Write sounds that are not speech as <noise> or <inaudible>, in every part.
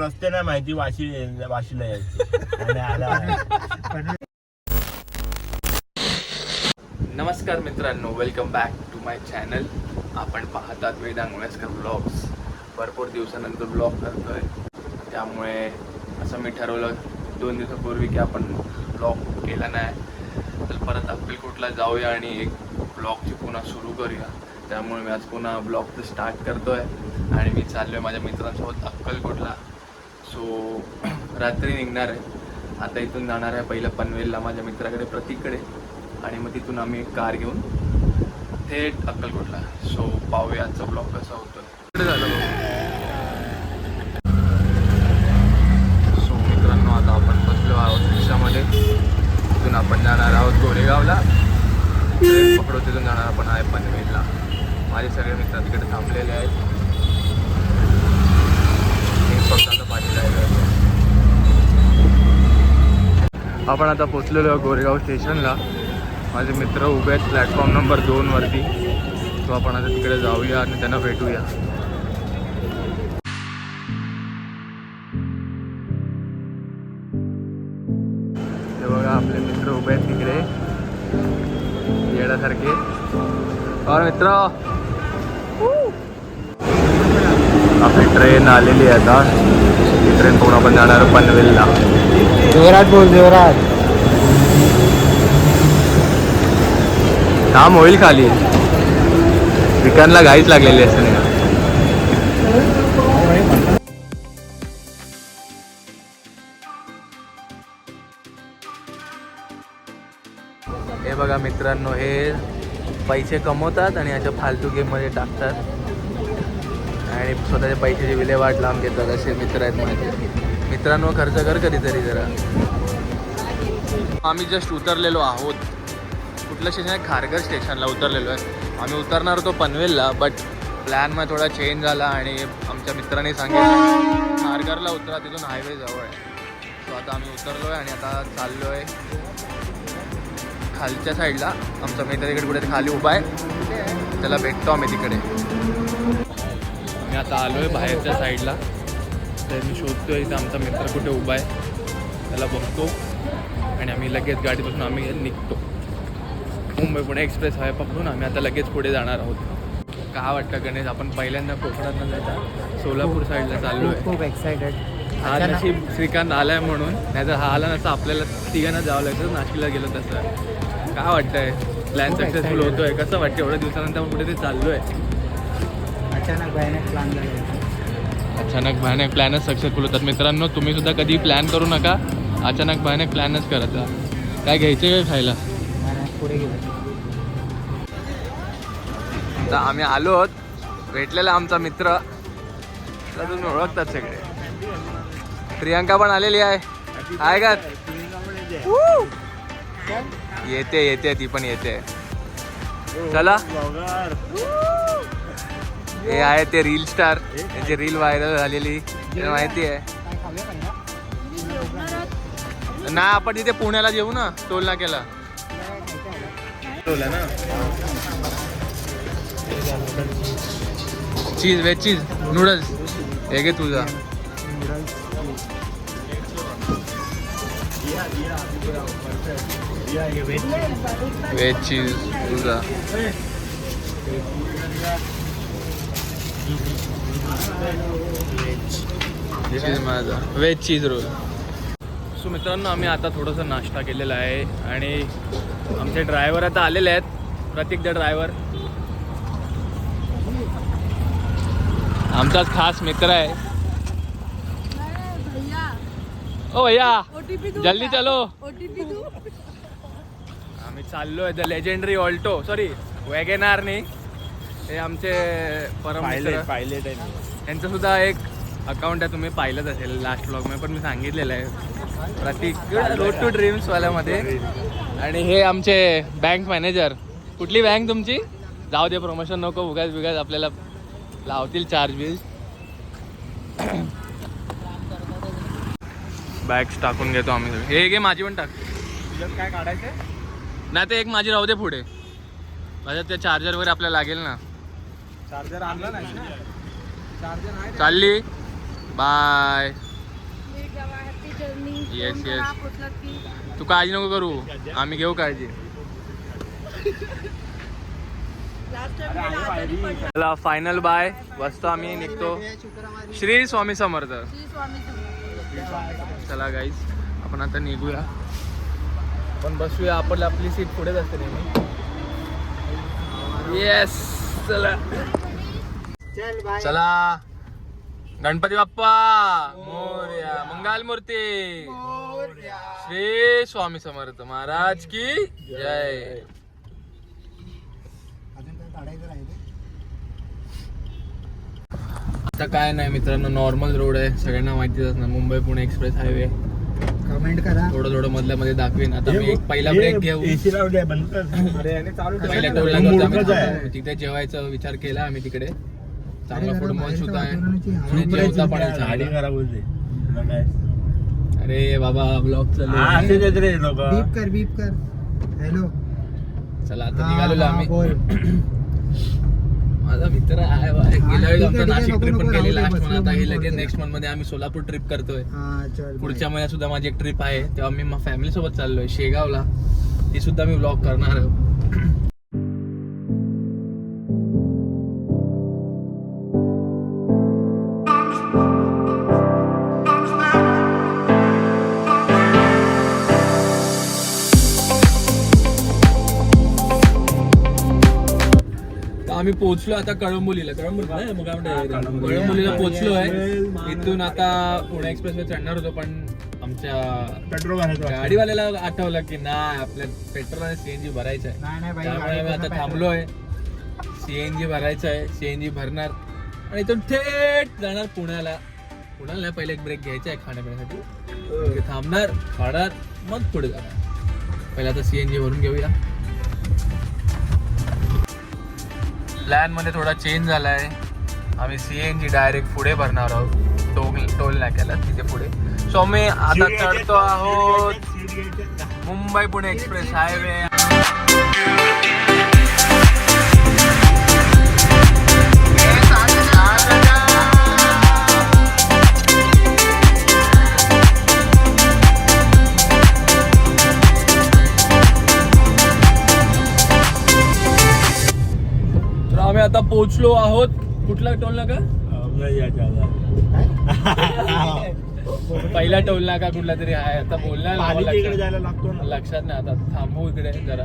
रस्ते नाही माहिती वाशी वाशीला यायची. नमस्कार मित्रांनो welcome back to my channel आपण पाहतात वेदांग वयस्कर ब्लॉग्स भरपूर दिवसानंतर ब्लॉग करतोय. त्यामुळे असं मी ठरवलं दोन दिवसापूर्वी की आपण ब्लॉग केला नाही. तर परत अक्कलकोटला जाऊया आणि एक ब्लॉगची पुन्हा सुरू करूया. त्यामुळे मी आज पुन्हा ब्लॉगचं स्टार्ट करतोय. आणि मी चाललो आहे माझ्या मित्रांसोबत अक्कलकोटला. सो <clears throat> रात्री निघणार आहे. आता इथून जाणार आहे पहिलं पनवेलला माझ्या मित्राकडे प्रतीककडे. आणि मग तिथून आम्ही कार घेऊन थेट अक्कलकोटला. सो पाहूया आजचा ब्लॉग कसा होतो तिकडे झालं सो मित्रांनो आता आपण बसलो आहोत रिक्षामध्ये. तिथून आपण जाणार आहोत गोरेगावला. पकडो तिथून जाणार आपण आहे पनवेलला. माझे सगळे मित्र तिकडे थांबलेले आहेत. मी फक्त आपण आता पोचलेलो आहे गोरेगाव स्टेशनला. माझे मित्र उभे आहेत प्लॅटफॉर्म नंबर दोनवरती तो आपण आता तिकडे जाऊया आणि त्यांना भेटूया. ते बघा आपले मित्र उभे आहेत तिकडे. येण्यासारखे और मित्र! आपली ट्रेन आलेली आहे आता. ट्रेन पूर्ण आपण जाणार? पनवेलला. जोरात बोल जोरात. काम होईल खाली. विकांना घाईच लागलेली असते नाही? हे बघा मित्रांनो हे पैसे कमवतात आणि याच्या फालतू गेममध्ये टाकतात. आणि स्वतःच्या पैशाची विल्हेवाट लांब घेतात असे मित्र आहेत माझे. मित्रांवर खर्च कर कधीतरी जरा. आम्ही जस्ट उतरलेलो आहोत. कुठलं स्टेशन आहे? खारघर स्टेशनला उतरलेलो आहे. आम्ही उतरणार होतो पनवेलला बट प्लॅन थोडा चेंज झाला आणि आमच्या मित्राने सांगितलं खारघरला उतरा तिथून हायवे जवळ आहे. सो आता आम्ही उतरलो आहे आणि आता चाललो आहे खालच्या साईडला आमचा मित्र तिकडे कुठे खाली उभा आहे. त्याला भेटतो आम्ही तिकडे. मी आता आलो आहे बाहेरच्या साईडला. तर मी शोधतोय इथं आमचा मित्र कुठे उभा आहे. त्याला बघतो. आणि आम्ही लगेच गाडी बसून आम्ही निघतो. मुंबई पुणे एक्सप्रेस हाय पकडून आम्ही आता लगेच पुढे जाणार आहोत. का वाटतं गणेश आपण पहिल्यांदा कोकणात न जाता? सोलापूर साईडला चाललो आहे खूप एक्सायटेड हा नशीब श्रीकांत आलाय म्हणून. नाहीतर हा आला नसता आपल्याला तिघांना जावं लागतं. नाशिकला गेलो तसं. काय वाटतंय? प्लॅन सक्सेसफुल होतोय. कसं वाटतं एवढ्या दिवसानंतर आपण कुठे ते चाललोय. अचानक भयानक प्लॅन झाला अचानक भयानक प्लॅनच सक्सेसफुल होतात. मित्रांनो तुम्ही सुद्धा कधी प्लॅन करू नका. अचानक भयानक प्लॅनच करत काय घ्यायचं काय खायला? पुढे गेलो आता आम्ही आलो आहोत. भेटलेला आमचा मित्र. तुम्ही ओळखतात सगळे. प्रियांका पण आलेली आहे. आहे का येते येते ती पण येते. चला. हे आहे ते रील स्टार त्यांची रील व्हायरल झालेली. माहिती आहे. ना आपण तिथे पुण्याला येऊ ना टोल नाक्याला चीज वेज चीज नूडल्स हे घे तुझा. वेज चीज तुझा. चीज माझा वेज चीज रोल सो मित्रांनो आम्ही आता थोडंसं नाश्ता केलेला आहे आणि आमचे ड्रायव्हर आता आलेले आहेत. प्रतीक द ड्रायव्हर आमचाच खास मित्र आहे. ओ भैया ओटीपी दू जल्दी चलो. ओटीपी दू आम्ही चाललोय the legendary Alto sorry WagonR नाही. हे आमचे परम मित्र. पायलट आहे. यांचं सुद्धा एक अकाउंट आहे तुम्ही पाहिलंच असेल लास्ट ब्लॉगमध्ये पण मी सांगितलेलं आहे. प्रतीक रोड टू ड्रीम्स वाल्यामध्ये. आणि हे आमचे बँक मॅनेजर कुठली बँक तुमची? जाऊ दे प्रमोशन नको उगाच बिगाच आपल्याला लावतील चार्ज बिल. बॅग्स टाकून घेतो आम्ही. हे घे माझी पण टाक. तुझ्यात काय काढायचं नाही तर एक माझी राहू दे पुढे. माझ्या त्या चार्जर वगैरे आपल्याला लागेल ना. चार्जर आणला नाही चालली. बाय. येस येस तू काळजी नको करू. आम्ही घेऊ काळजी. चला फायनल बाय बसतो आम्ही निघतो. श्री स्वामी समर्थ. चला गाईज आपण आता निघूया. आपण बसूया. आपण आपली सीट पुढेच असते नेहमी. येस चला. चल बाय चला. गणपती बाप्पा. मोर्या. मंगल मूर्ती. श्री स्वामी समर्थ महाराज की जय. आता काय नाही मित्रांनो नॉर्मल रोड आहे. सगळ्यांना माहितीच असणार Mumbai Pune express highway comment करा. थोडं थोडं मधल्या मध्ये दाखवीन. आता मी एक पहिला ब्रेक घेऊ. पहिल्या. टोलला. तिथे जेवायचा विचार केला आम्ही तिकडे. चांगला मॉल सुद्धा आहे. जेवता पण आहे. गाडी चांगला. खराब होते? अरे बाबा ब्लॉग हा, चालू रे लोक. बीप कर बीप कर. हॅलो. चला आता निघालेलो आम्ही. माझा मित्र आहे. गेल्या वेळी आहे, आमचा आहे, नाशिक ट्रिप पण केली लास्ट म्हणून आता हे लगेच. नेक्स्ट मंथमध्ये आम्ही सोलापूर ट्रिप करतोय. हा चल पुढच्या महिन्यात सुद्धा माझी एक ट्रिप आहे. तेव्हा मी फॅमिली सोबत चाललोय शेगावला. ती सुद्धा मी ब्लॉग करणार आम्ही पोहोचलो आता कळंबोलीला. कळंबोली नाही मग कळंबोलीला पोहोचलो आहे. इथून आता पुणे एक्सप्रेस वे चढणार होतो पण आमच्या पेट्रोल गाडीवाल्याला आठवलं की नाही आपल्या पेट्रोल आणि सीएनजी भरायचं आहे. त्यामुळे आम्ही आता थांबलोय सीएनजी भरायचं आहे सीएनजी भरणार. आणि इथून थेट जाणार पुण्याला. पुण्याला नाही पहिले एक ब्रेक घ्यायचा आहे खाण्यापिण्यासाठी. तिथे थांबणार खाणार मग पुढे जाणार. पहिले आता सीएनजी भरून घेऊया. प्लॅनमध्ये थोडा चेंज झालाय. आम्ही सीएनजी डायरेक्ट पुढे भरणार आहोत. टोल टोल नाक्याला तिथे पुढे. सो आम्ही आता चढतो आहोत. मुंबई पुणे एक्सप्रेस हायवे पोहोचलो आहोत. कुठला टोल नाका पहिला टोल नाका कुठला तरी आहे. आता बोलणार लक्षात- नाही. आता थांबू इकडे जरा.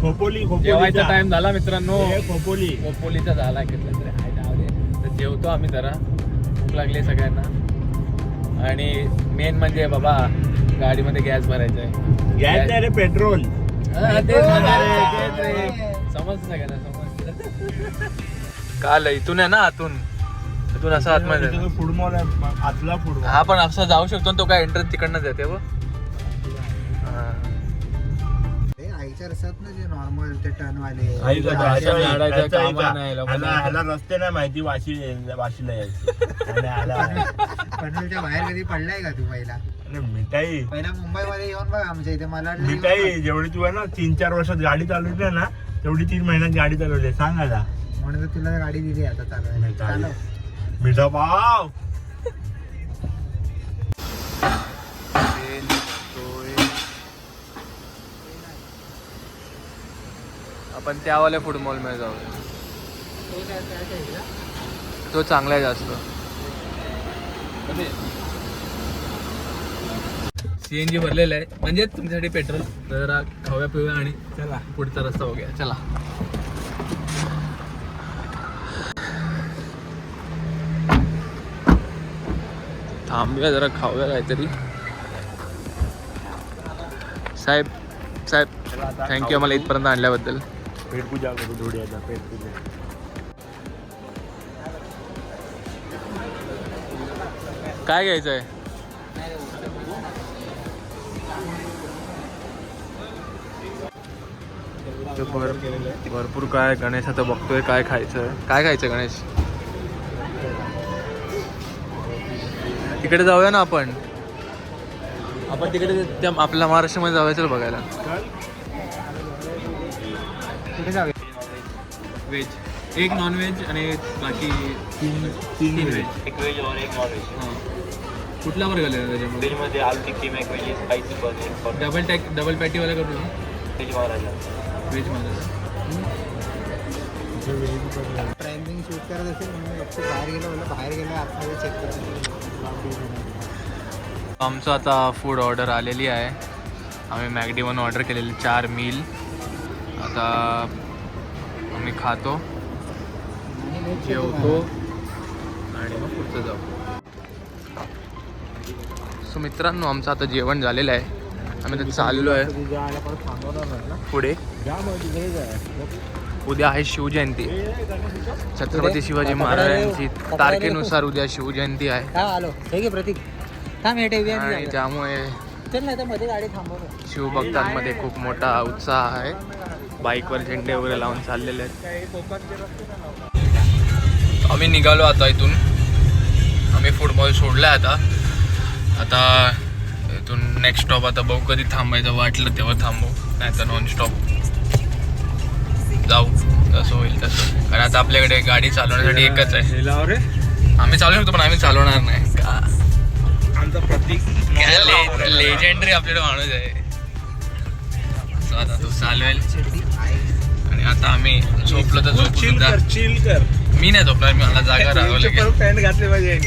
खोपोली जेवायचा टाइम झाला मित्रांनो. खोपोली. पोलीचा झाला घेतला तरी. दे. तर जेवतो आम्ही जरा. भूक लागली सगळ्यांना. आणि मेन म्हणजे बाबा गाडीमध्ये गॅस भरायचा आहे. गॅस नाही रे पेट्रोल. समजतं सगळ्यांना काल इथून आहे ना आतून. इथून असं आतमध्ये आहे. फूड मॉल आहे. आतला फूड मॉल हा पण असं जाऊ शकतो ना, तो काय एंट्रन्स तिकडनंच येते व आईच्या रस्त्यात ना जे नॉर्मल ते टर्न वाले भाषा ऐक, नाही, लोकांना. ह्याला ह्याला रस्ते नाही माहिती वाशी वाशीला यायची. आणि ह्याला- <laughs> पनवेलच्या बाहेर कधी पडलाय का तू पहिला? अरे मिठाई. पहिला मुंबईमध्ये येऊन बघ आमच्या इथे. मला वाटलं मिठाई जेवढी तू आहे ना तीन चार वर्षात गाडी चालवली ना तेवढी तीन महिन्यात गाडी चालवली आहे. सांग आता म्हणून तर तुला गाडी दिली आता चालवायला. चालव. मिठा पाव आपण त्यावाल्या फूड मॉलमध्ये जाऊ तो चांगला आहे जास्त सीएनजी भरलेलं आहे. म्हणजे तुमच्यासाठी पेट्रोल. जरा खाऊया पिऊया आणि चला. पुढचा रस्ता बघूया. चला. थांबूया जरा खाऊया काहीतरी. साहेब साहेब थँक्यू आम्हाला इथपर्यंत आणल्याबद्दल. पेट पूजा करू पूजा काय घ्यायचं आहे भर भरपूर काय गणेश आता बघतोय काय खायचं काय खायचं गणेश? तिकडे जाऊया ना आपण. आपण तिकडे त्या आपल्या महाराष्ट्रामध्ये जाऊया चल बघायला. कुठे जाऊया? व्हेज एक नॉन व्हेज आणि बाकी तीन तीन व्हेज व्हेज एक व्हेज और एक नॉन व्हेज हां. कुठला बर्गर आहे त्याच्यामध्ये? Aloo tikki McVeggie spicy paneer double tack double पॅटीवाला करू ना? त्याची महाराजा व्हेज मला प्राइमिंग शूट करत असेल म्हणून बाहेर गेलो म्हणलं बाहेर गेलो आतमध्ये चेक करतो आमचं आता फूड ऑर्डर आलेली आहे. आम्ही मॅगडीमधून ऑर्डर केलेली चार मील आता आम्ही खातो. जेवतो. आणि मग पुढचं जाऊ. सो मित्रांनो आमचं आता जेवण झालेलं आहे. आम्ही आता चाललो आहे. पुढे. उद्या आहे शिवजयंती. छत्रपती शिवाजी महाराजांची तारखेनुसार उद्या शिवजयंती आहे. प्रतीक. आणि. त्यामुळे तर गाडी थांबव शिवभक्तांमध्ये खूप मोठा उत्साह आहे. बाईकवर झेंडे वगैरे लावून चाललेले आहेत. आम्ही निघालो आता इथून. आम्ही फुटबॉल सोडला आता. आता इथून नेक्स्ट स्टॉप आता बघू कधी थांबायचं वाटलं तेव्हा थांबू. नाही तर नॉन स्टॉप जाऊ जसं होईल तसं. कारण आता आपल्याकडे गाडी चालवण्यासाठी एकच आहे. आम्ही चालू शकतो पण आम्ही चालवणार नाही. का? आमचा प्रतीक लेजेंडरी आपल्याकडे माणूस आहे. आता तो चालवेल. आणि आता आम्ही झोपलो तर झोपू चिल सुद्धा. मी नाही झोपणार मी मला जागा <laughs> राहावं लागेल. पॅन्ट घातले पाहिजे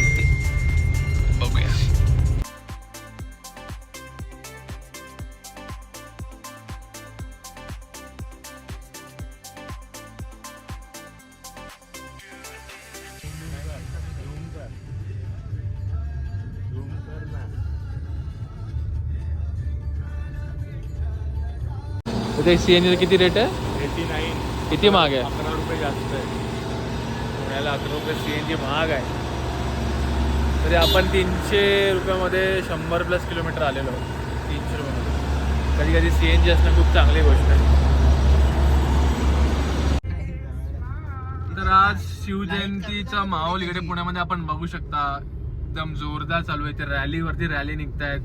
ते सी एन किती रेट आहे? एटी नाईन किती महाग आहे? अकरा रुपये जास्त आहे. पुण्याला अकरा रुपये सी एन जी महाग आहे. तरी आपण तीनशे रुपयामध्ये शंभर प्लस किलोमीटर आलेलो आहोत. तीनशे रुपयामध्ये. कधी कधी सी एन जी असणं खूप चांगली गोष्ट आहे. तर आज शिवजयंतीचा माहोल इकडे पुण्यामध्ये आपण बघू शकता. एकदम जोरदार चालू आहे. ते रॅलीवरती रॅली निघतायत.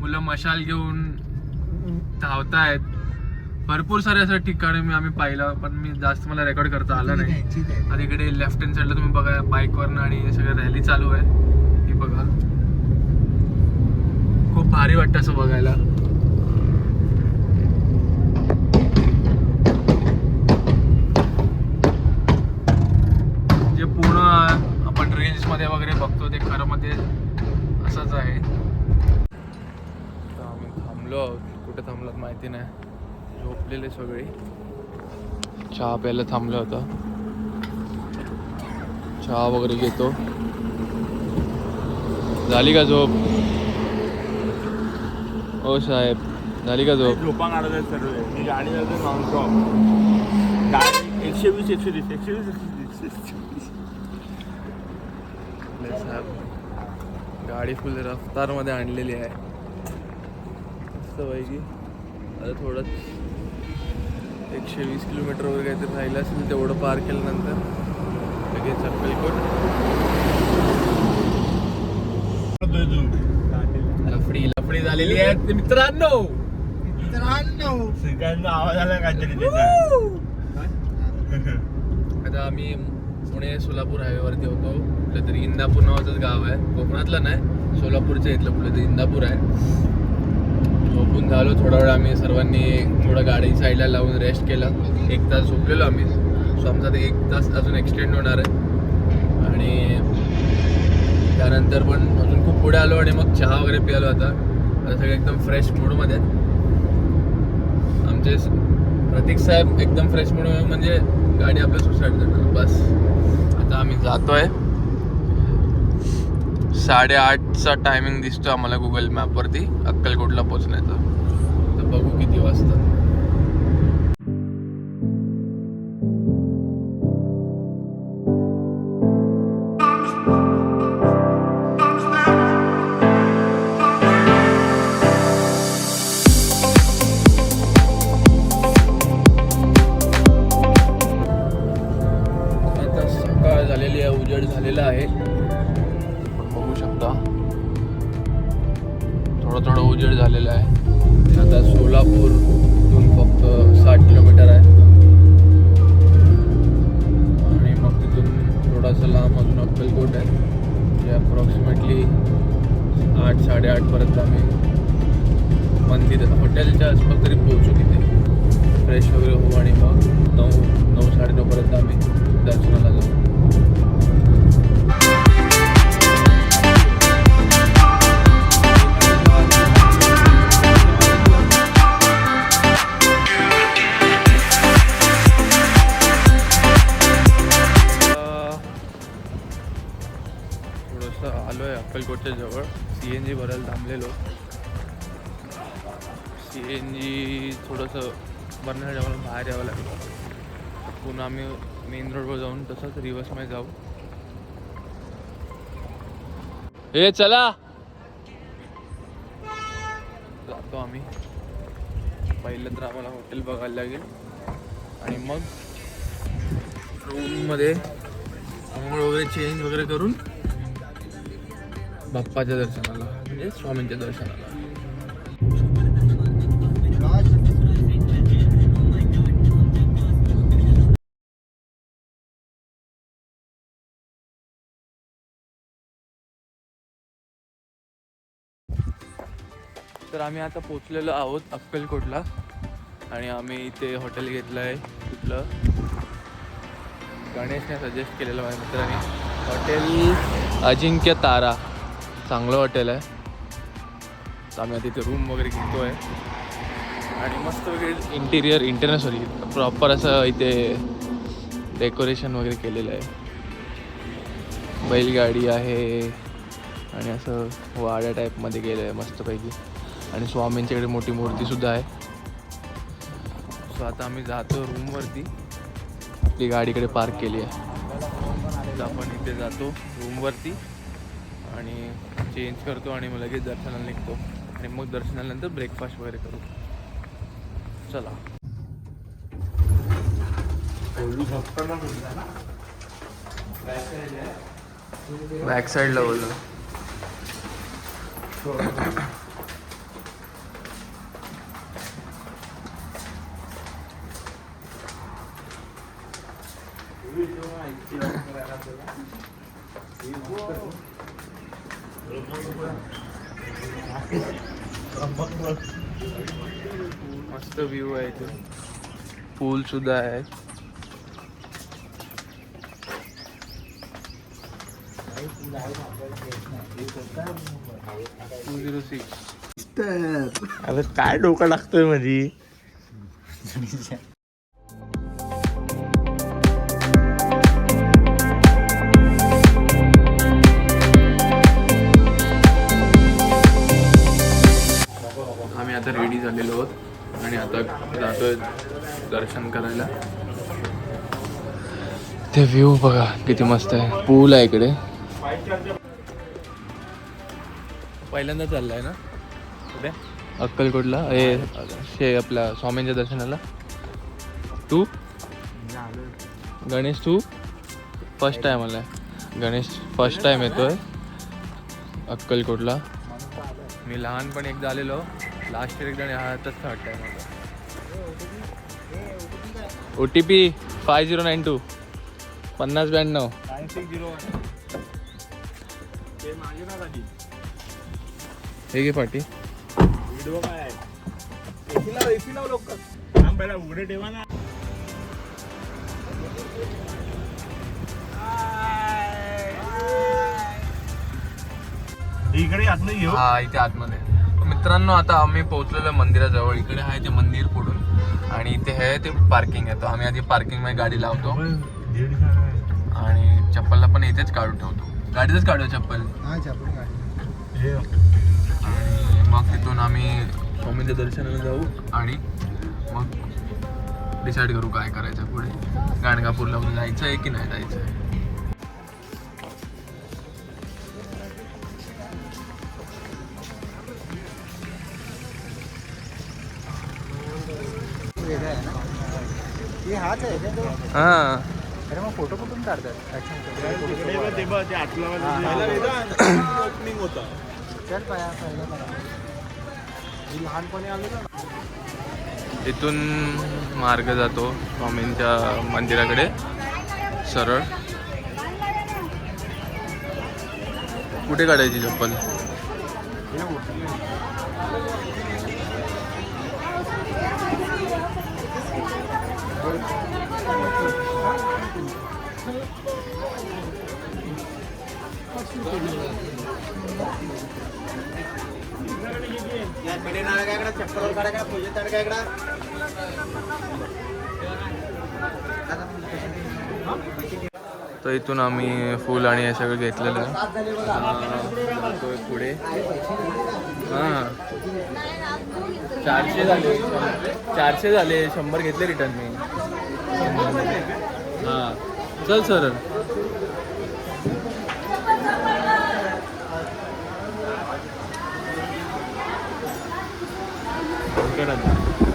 मुलं मशाल घेऊन धावतायत. भरपूर सारे असं ठिकाणी मी आम्ही पाहिलं पण मी जास्त मला रेकॉर्ड करता आलं नाही. आता इकडे लेफ्ट हँड साईडला तुम्ही बघा बाईकवरनं आणि सगळं रॅली चालू आहे. ही बघा. खूप भारी वाटतं असं बघायला. जे पूर्ण आपण मध्ये वगैरे बघतो ते खरं मध्ये असंच आहे. तर आम्ही थांबलो. कुठे थांबलो माहिती नाही. झोपलेले सगळे. चहा प्यायला थांबलो होता चहा वगैरे घेतो. झाली का झोप? हो साहेब झाली का झोप? झोपा काढत आहेत सर्व मी गाडी जाते नॉनस्टॉप गाडी एकशे वीस एकशे तीस एकशे वीस एकशे आपले साहेब गाडी फुल रफ्तारमध्ये आणलेली आहे. मस्तपैकी आता थोडंच एकशे वीस किलोमीटर वगैरे काहीतरी राहिलं असेल तेवढं पार केल्यानंतर लगेच अक्कलकोट लफडी लफडी झालेली आहे. मित्रांनो! सगळ्यांचा आवाज आला काहीतरी त्याचा. आता आम्ही पुणे सोलापूर हायवेवरती होतो. कुठलं तरी इंदापूर नावाचंच गाव आहे. कोकणातलं नाही सोलापूरच्या इथलं कुठलं तरी इंदापूर आहे. झोपून झालो. थोडा वेळ आम्ही सर्वांनी थोडं गाडी साईडला लावून रेस्ट केला. एक तास झोपलेलो आम्ही. सो आमचा ते एक तास अजून एक्सटेंड होणार आहे. आणि त्यानंतर पण अजून खूप पुढे आलो आणि मग चहा वगैरे पियालो आता. सगळे एकदम फ्रेश मूडमध्ये आमचे प्रतीक साहेब एकदम फ्रेश मूड म्हणजे गाडी आपल्या सुसाईड करणार. बस. आता आम्ही जातो आहे साडेआठचा टायमिंग दिसतो आम्हाला गुगल मॅपवरती अक्कलकोटला पोचण्याचा तर बघू किती वाजता. तिथून आम्ही मेन रोडवर जाऊन तसंच रिव्हर्समध्ये जाऊ. हे चला. जातो आम्ही. पहिलं तर आम्हाला हॉटेल बघायला लागेल. आणि मग रूममध्ये आंघोळ वगैरे चेंज वगैरे करून बाप्पाच्या दर्शनाला म्हणजे स्वामींच्या दर्शनाला. तर आम्ही आता पोचलेलो आहोत अक्कलकोटला. आणि आम्ही इथे हॉटेल घेतलं आहे कुठलं गणेशने सजेस्ट केलेलं माझ्या मित्राने. हॉटेल अजिंक्य तारा. चांगलं हॉटेल आहे. तर आम्ही आता इथे रूम वगैरे घेतो आहे आणि मस्त वगैरे इंटिरियर इंटरनॅशनल प्रॉपर असं इथे डेकोरेशन वगैरे केलेलं आहे. बैलगाडी आहे. आणि असं वाड्या टाईपमध्ये गेलं आहे मस्तपैकी. आणि स्वामींच्याकडे मोठी मूर्तीसुद्धा आहे. सो आता आम्ही जातो रूमवरती आपली गाडीकडे पार्क केली आहे. आपण इथे जातो रूमवरती आणि चेंज करतो आणि मग लगेच दर्शनाला निघतो. आणि मग दर्शनानंतर ब्रेकफास्ट वगैरे करू. चला. बॅक साईडला बोललो मस्त व्ह्यू आहे इथे. पूल सुद्धा आहे. टू झिरो सिक्स अरे काय डोकं लागतोय मधी? <laughs> दर्शन करायला. ते व्ह्यू बघा किती मस्त आहे. पूल आहे इकडे. पहिल्यांदा चाललाय ना? कुठे? अक्कलकोटला. हे शे आपल्या स्वामींच्या दर्शनाला. तू? गणेश तू? फर्स्ट टाइम आलाय. गणेश फर्स्ट टाइम येतोय. अक्कलकोटला. मी लहानपणी एकदा आलेलो. लास्ट इयर एकदा हा आताच थर्ड टाइम होता O T P five zero nine two पन्नास ब्याण्णव. नाईन सिक्स झिरो हे घे पाठी व्हिडिओ काय आहे? एसी लाव थांब पहिला उघडे ठेवा ना. इकडे आतमध्ये घेऊ हा इथे आतमध्ये. मित्रांनो आता आम्ही पोहोचलेलो मंदिराजवळ. इकडे आहे ते मंदिर पुढून. आणि इथे आहे ते पार्किंग आहे. तो आम्ही आधी पार्किंगमध्ये गाडी लावतो. आणि चप्पलला पण इथेच काढून ठेवतो. गाडीतच काढू चप्पल? हा हे आणि मग तिथून आम्ही स्वामींच्या दर्शनाला जाऊ. आणि मग डिसाईड करू काय करायचं पुढे. गाणगापूरला जायचं आहे की नाही जायचं आहे? हे. हां अरे मग फोटो कुठून काढतात? ओपनिंग <coughs> होता. चल पाया पहिलं लहानपणी आलेलो ना. इथून मार्ग जातो स्वामींच्या मंदिराकडे. सरळ. कुठे काढायची चप्पल? तर इथून आम्ही फुल आणि हे सगळं घेतलेलं. आहे पुढे. हां. चारशे झाले. चारशे झाले. शंभर घेतले रिटर्न मी. चल सर निशंक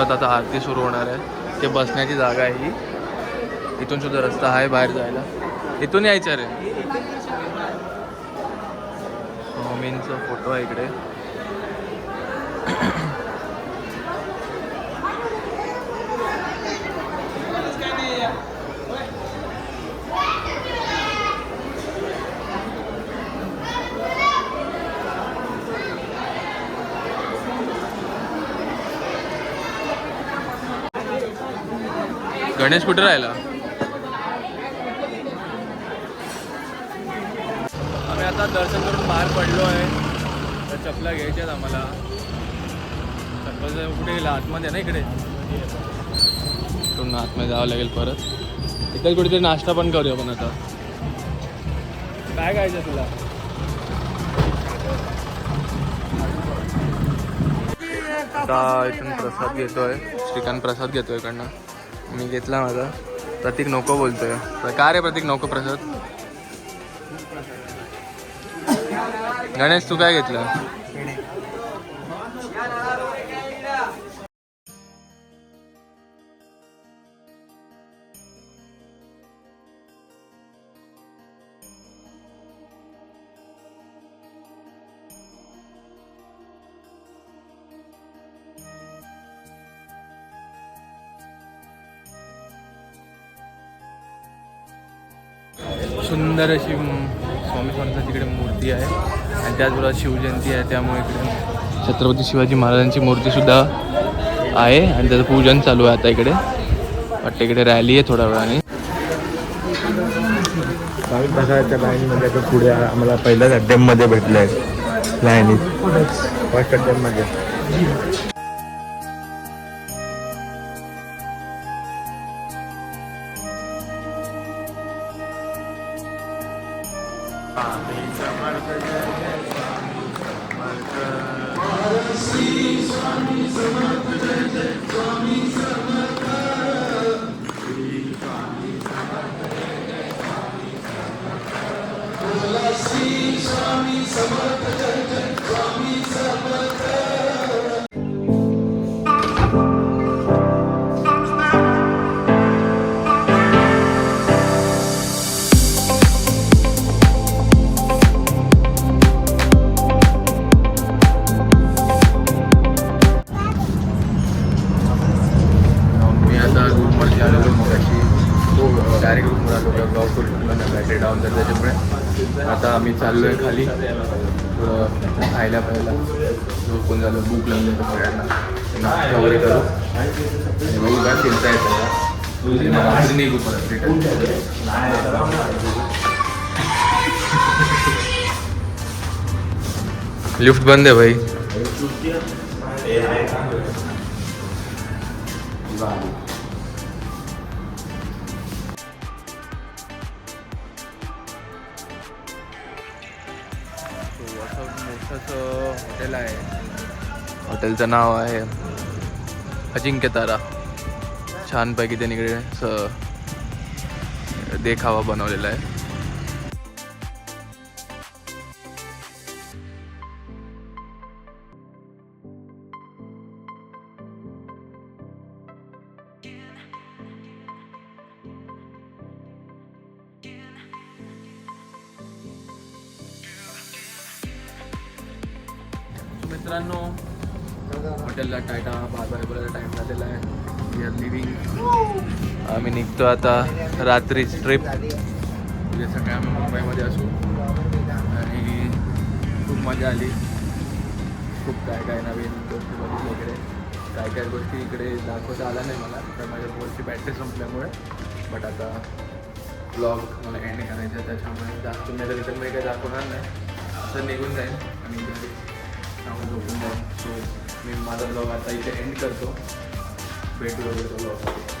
आहे आता आरती सुरू होणार आहे. ते बसण्याची जागा आहे ही. इथून सुद्धा रस्ता आहे बाहेर जायला. इथून यायचं रे. मम्मींचा फोटो आहे इकडे. गणेश कुठे राहिला? आम्ही आता दर्शन करून बाहेर पडलो आहे. तर चपला घ्यायच्या आहेत आम्हाला चप्पल कुठे गेला आतमध्ये ना इकडे? इकडून आतमध्ये जावं लागेल परत. इथं कुठेतरी नाश्ता पण करूया पण आता. काय खायचं तुला? इथून प्रसाद घेतोय. श्रीकांत प्रसाद घेतोय इकडनं. मी घेतला माझा. प्रतीक नको बोलतोय. तर का रे प्रतीक नको प्रसाद? गणेश तू काय घेतलं? सुंदर अशी स्वामी समर्थांची तिकडे मूर्ती आहे. आणि त्याचबरोबर शिवजयंती आहे त्यामुळे इकडे छत्रपती शिवाजी महाराजांची मूर्तीसुद्धा आहे. आणि त्याचं पूजन चालू आहे आता इकडे. वाटतं इकडे रॅली आहे थोड्या वेळाने. स्वामी प्रसादाच्या लाईनमध्ये आता पुढे आम्हाला पहिल्याच अड्ड्यामध्ये भेटलं आहे लाईनीत. फर्स्ट अड्ड्यामध्ये. मी काय फिरता येतं निघू परत रिटर्न लिफ्ट बंद आहे. भाई हॉटेलचं नाव आहे. अजिंक्य तारा. छानपैकी त्यांनी इकडे स देखावा बनवलेला आहे. मित्रांनो हॉटेलला बाबा बोलायला टाईम झालेला आहे. वी आर लिव्हिंग आम्ही निघतो आता रात्री ट्रिप उद्या सकाळी आम्ही मुंबईमध्ये असू. आणि खूप मजा आली. खूप काय काय नवीन गोष्टी बघितल्या इकडे काय काय गोष्टी इकडे दाखवता आल्या नाही मला. तर माझ्या फोनची बॅटरी संपल्यामुळे. बट आता ब्लॉग मला एंड करायचं आहे त्याच्यामुळे जास्त मी रिटर्न मी काही दाखवणार नाही. असं निघून जाईल. आणि घरी जाऊन झोपून जाईल. सो मी माझा ब्लॉग आता इथे एंड करतो. भेटू वगैरे ब्लॉग